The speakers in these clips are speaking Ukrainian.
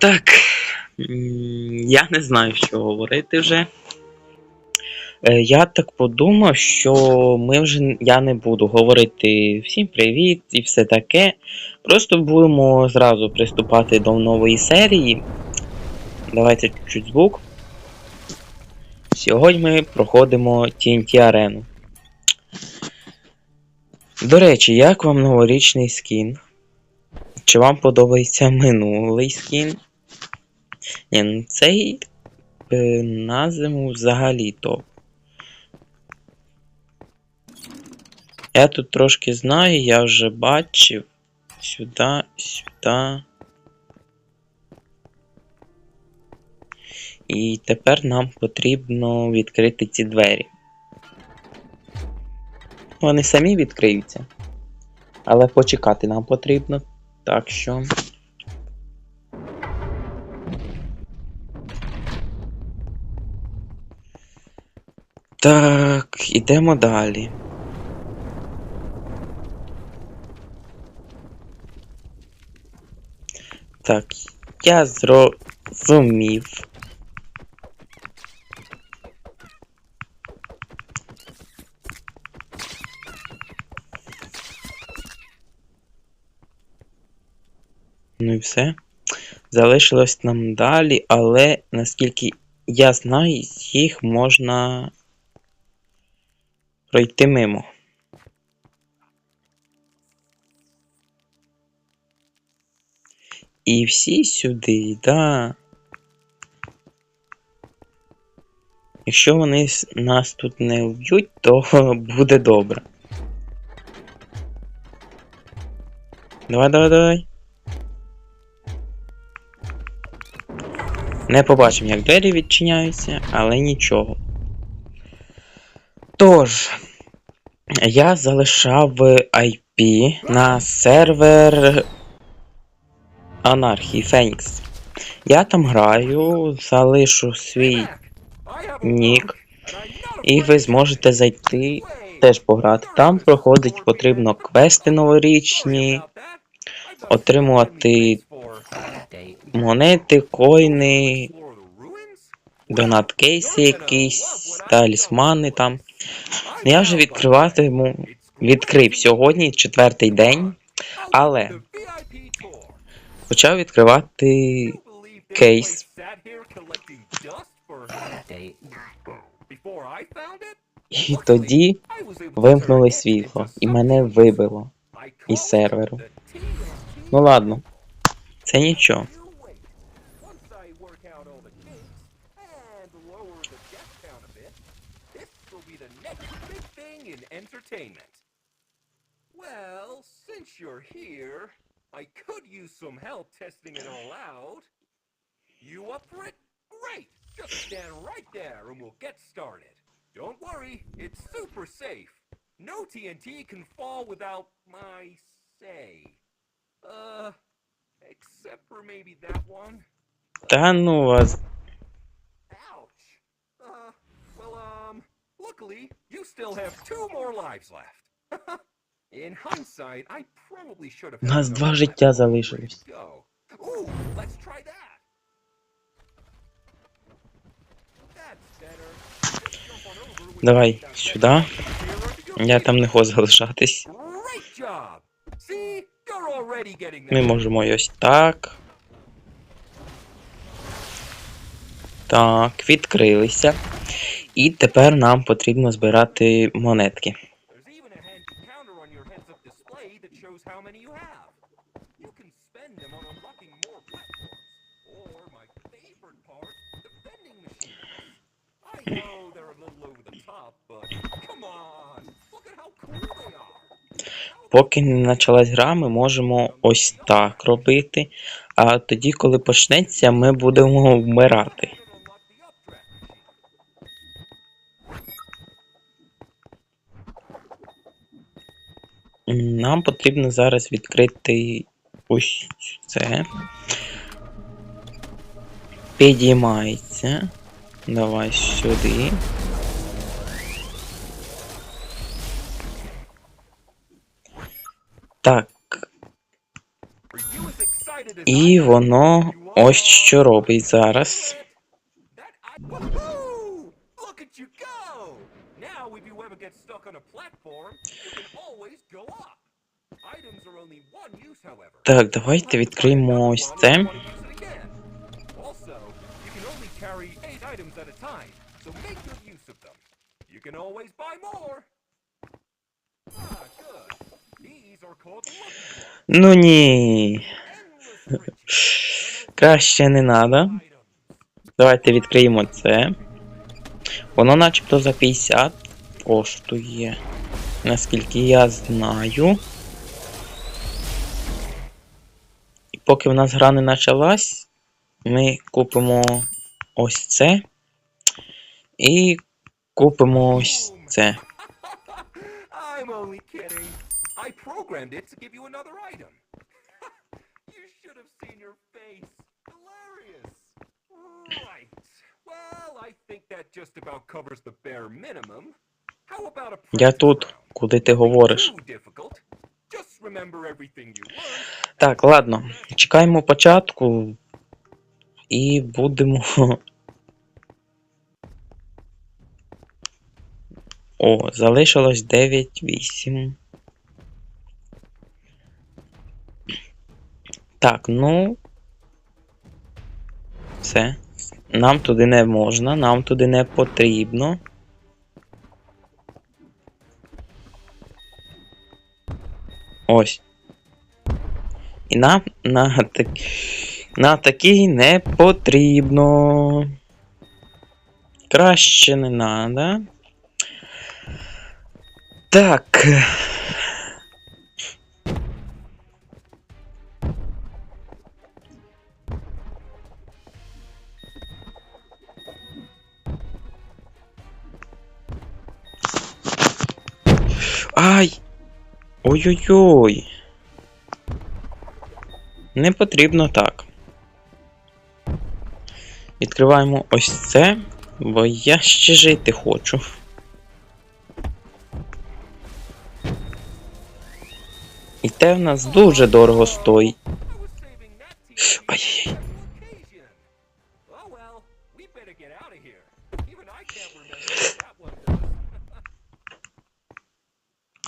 Так. Я не знаю, що говорити вже. Е, Я так подумав, що ми вже я не буду говорити всім привіт і все таке. Просто будемо зразу приступати до нової серії. Давайте чуть звук. Сьогодні ми проходимо TNT арену. До речі, як вам новорічний скін? Чи вам подобається минулий скін? Ні, ну цей е, на зиму взагалі топ. Я тут трошки знаю, я вже бачив. Сюди, сюди. І тепер нам потрібно відкрити ці двері. Вони самі відкриються. Але почекати нам потрібно. Так що. Так, ідемо далі. Так, я зрозумів. Ну і все. Залишилось нам далі, але наскільки я знаю, їх можна пройти мимо. І всі сюди, да. Якщо вони нас тут не вб'ють, то буде добре. Давай, давай, давай. Не побачимо, як двері відчиняються, але нічого. Тож, я залишав IP на сервер Анархії Фенікс. Я там граю, залишу свій нік, і ви зможете зайти теж пограти. Там проходить потрібно квести новорічні, отримувати монети, коїни, донат кейси якісь, талісмани там. Ну, Я вже відкриватиму, відкрив сьогодні четвертий день, але почав відкривати кейс. І тоді вимкнули світло, і мене вибило із серверу. Ну ладно, це нічого. entertainment. Well, since you're here, I could use some help testing it all out. You up for it? Great! Just stand right there and we'll get started. Don't worry, it's super safe. No TNT can fall without my say. Uh, except for maybe that one. That one was... Ouch! Uh, well, um... luckily, you still have two more lives left. In hindsight, I probably should have. У нас два життя go. Ooh, let's try that. Давай сюди. Я там не хочу залишатись. Ми можемо ось так. Так, відкрилися. І тепер нам потрібно збирати монетки. Поки не почалась гра, ми можемо ось так робити. А тоді, коли почнеться, ми будемо вмирати. Нам потрібно зараз відкрити ось це. Підіймається. Давай сюди. Так, і воно Ось що робить зараз. These are called lucky blocks. Ну ні. Краще не надо. Давайте відкриємо це. Воно начебто за 50 коштує. Наскільки я знаю. Поки в нас гра не почалась, ми купимо ось це. І купимо ось це. Я тут, куди ти говориш. Так, ладно. Чекаємо початку. І будемо. О, залишилось 9-8. Так, ну. Все. Нам туди не можна, нам туди не потрібно. Ось. І нам на, так, на такий не потрібно. Краще не надо. Так. Ой-ой-ой. Не потрібно так. Відкриваємо ось це, бо я ще жити хочу. І те в нас дуже дорого стоїть. I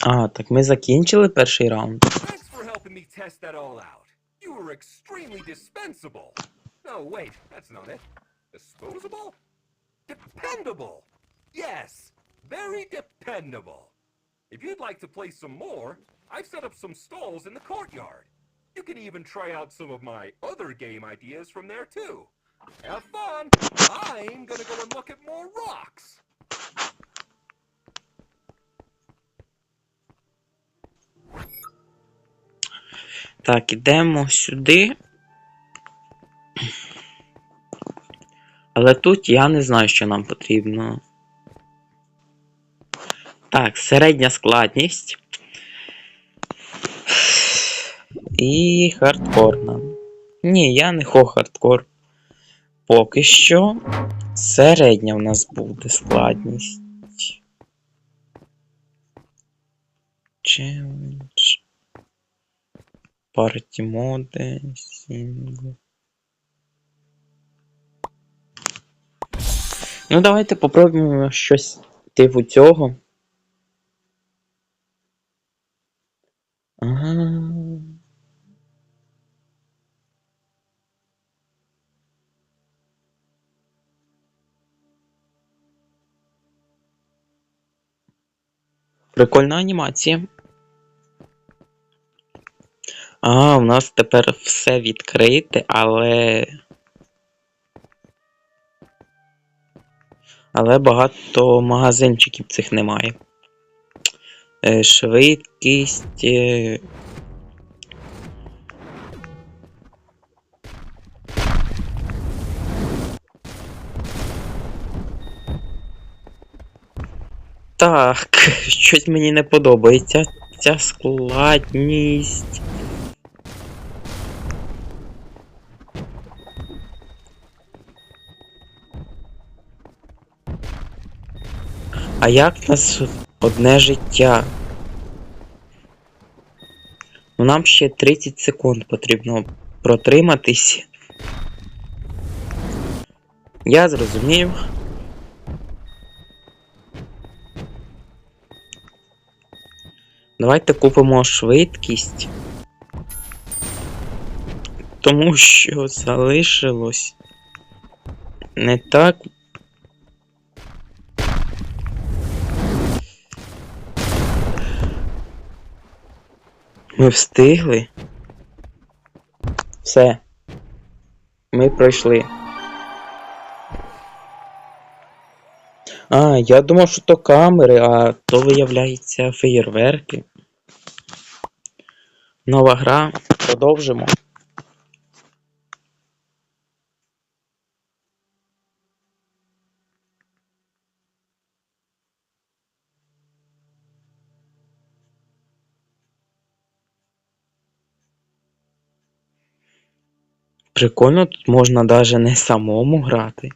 А, так ми закінчили перший раунд. Thanks for helping me test that all out. You were extremely dispensable. No, wait, that's not it. Disposable? Dependable! Yes, very dependable. If you'd like to play some more, I've set up some stalls in the courtyard. You can even try out some of my other game ideas from there too. Have fun! I'm gonna go and look at more rocks. Так, ідемо сюди. Але тут я не знаю, що нам потрібно. Так, середня складність. І хардкорна. Ні, я не хо хардкор. Поки що середня в нас буде складність. Челендж. Парті моди, сінгл. Ну, давайте попробуємо щось типу цього. Ага. Прикольна анімація. А, у нас тепер все відкрите, але. Але багато магазинчиків цих немає. Е, Швидкість. е, Так, щось мені не подобається. Ця складність. А як нас одне життя? Ну нам ще 30 секунд потрібно протриматись. Я зрозумів. Давайте купимо швидкість. Тому що залишилось не так. Ми встигли. Все. Ми пройшли. А, я думав, що то камери, а то виявляється феєрверки. Нова гра. Продовжимо. Прикольно, тут можна даже не самому грати.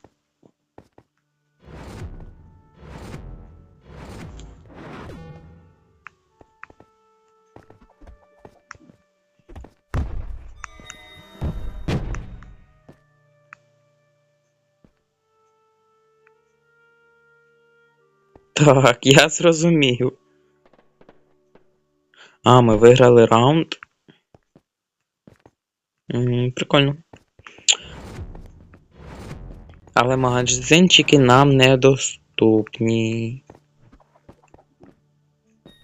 Так, я зрозумів. А, ми виграли раунд. М, Прикольно. Але магазинчики нам недоступні.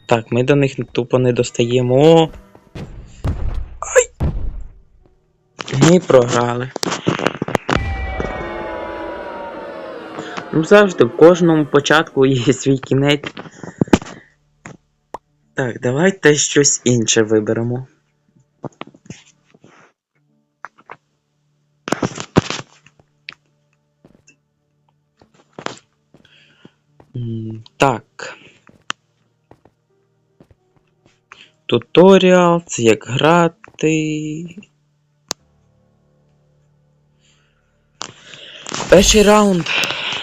Так, ми до них тупо не достаємо. Ай! Ми програли. Ну, завжди в кожному початку є свій кінець. Так, давайте щось інше виберемо. Так. Туторіал, це як грати. Перший раунд.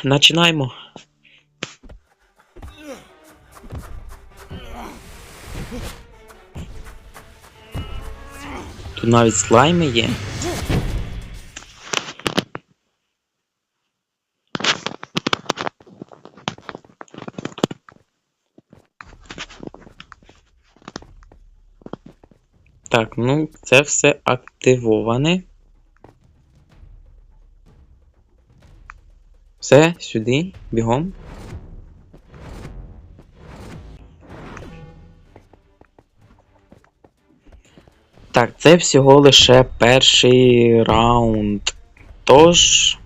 Починаємо. Тут навіть слайми є. Так, ну це все активоване. Все, сюди, бігом. Так, це всього лише перший раунд. Тож,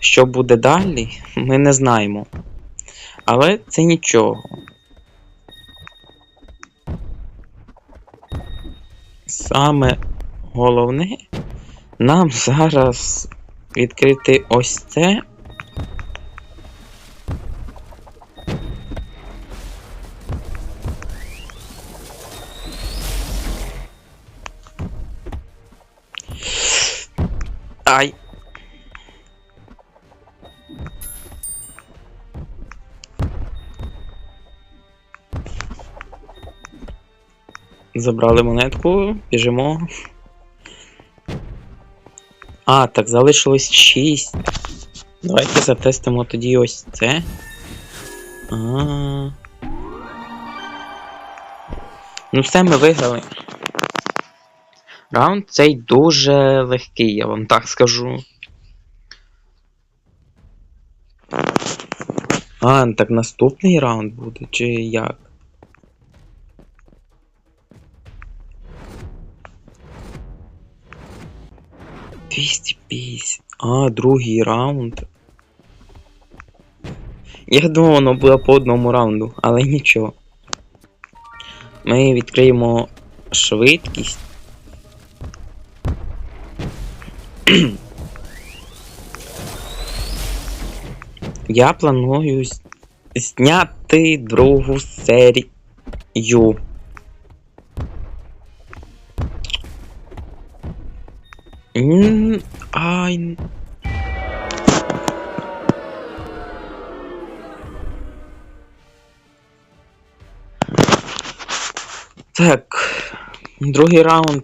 що буде далі, ми не знаємо. Але це нічого. Саме головне нам зараз відкрити ось це. Забрали монетку, біжимо. А, так, залишилось 6. Давайте затестимо тоді ось це. А. Ну, все, ми виграли. Раунд цей дуже легкий, я вам так скажу. А, так наступний раунд буде, чи як? Двісті п'ятдесят. А, другий раунд. Я думав, воно буде по одному раунду, але нічого. Ми відкриємо швидкість. Я планую зняти другу серію. М, Ай. Так, другий раунд.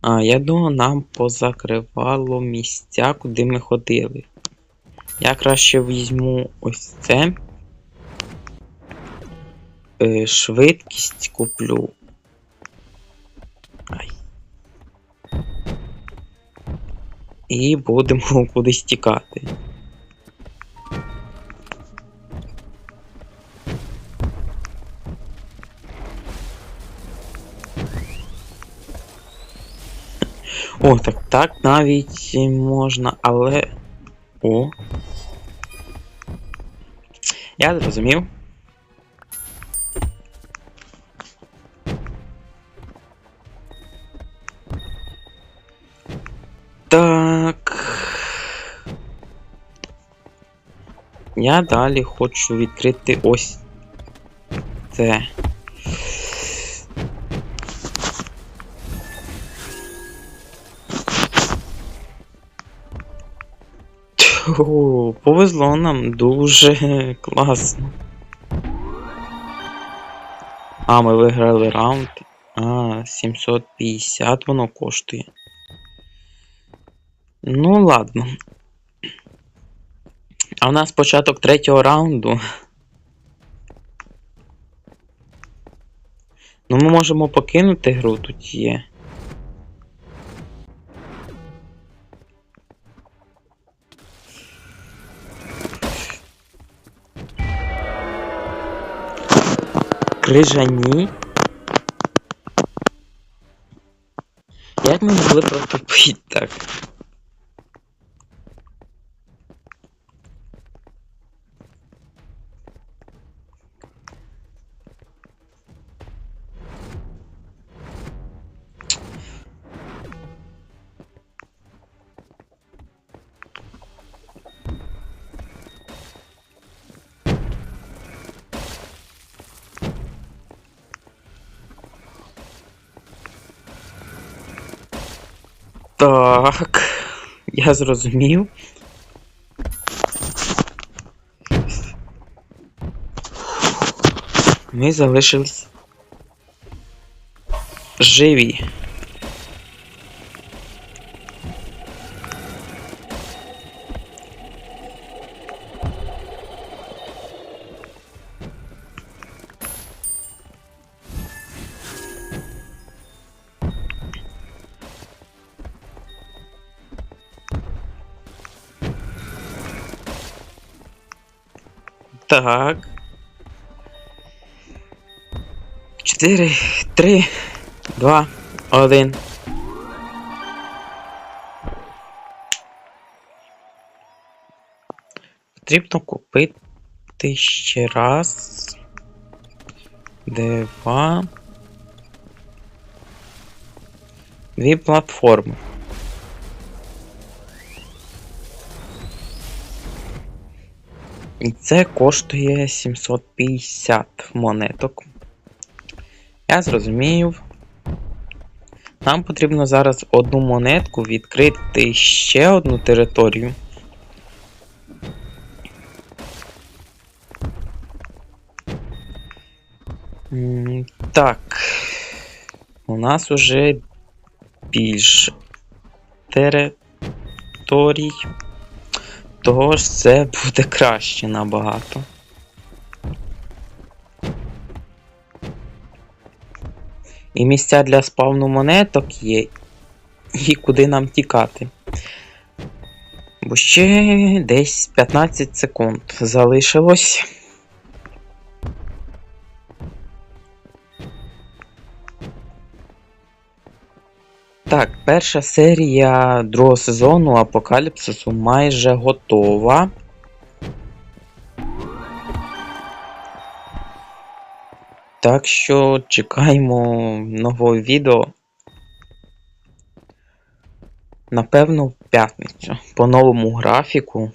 А, я думаю, нам позакривало місця, куди ми ходили. Я краще візьму ось це. Е, швидкість куплю. Ай. І будемо кудись тікати. О, так так навіть можна, але. О. Я зрозумів. Я далі хочу відкрити ось це. О, повезло нам дуже класно. А, ми виграли раунд. А, 750 воно коштує. Ну, ладно. А у нас початок третього раунду. Ну, ми можемо покинути гру, тут є. Крижані. Як ми могли протопити так? Так, я зрозумів. Ми залишились живі. Так. Чотири, три, два, один. Потрібно купити ще раз. Два. Дві платформи. Це коштує 750 монеток. Я зрозумів. Нам потрібно зараз одну монетку відкрити ще одну територію. Так. У нас уже більше територій. Того ж це буде краще набагато. І місця для спавну монеток є. І куди нам тікати. Бо ще десь 15 секунд залишилось. Так, перша серія другого сезону Апокаліпсису майже готова. Так що чекаємо нового відео. Напевно, в п'ятницю. По новому графіку.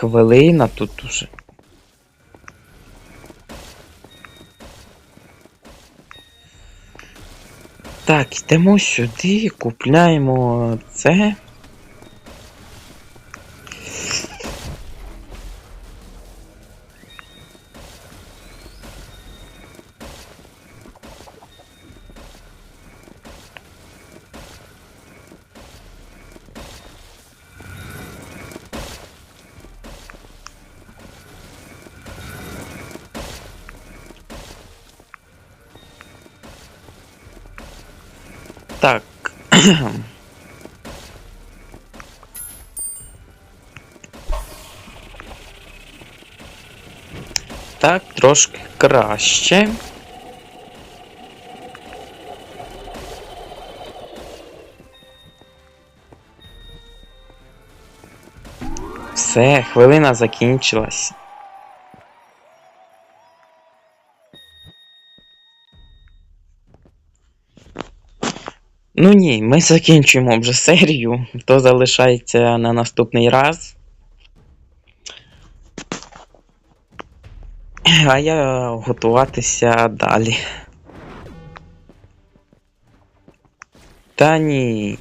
Хвилина тут уже. Так, йдемо сюди, купляємо це. Так, трошки краще. Все, хвилина закінчилась. Ну ні, ми закінчуємо вже серію, то залишається на наступний раз. А я готуватися далі. Та ні.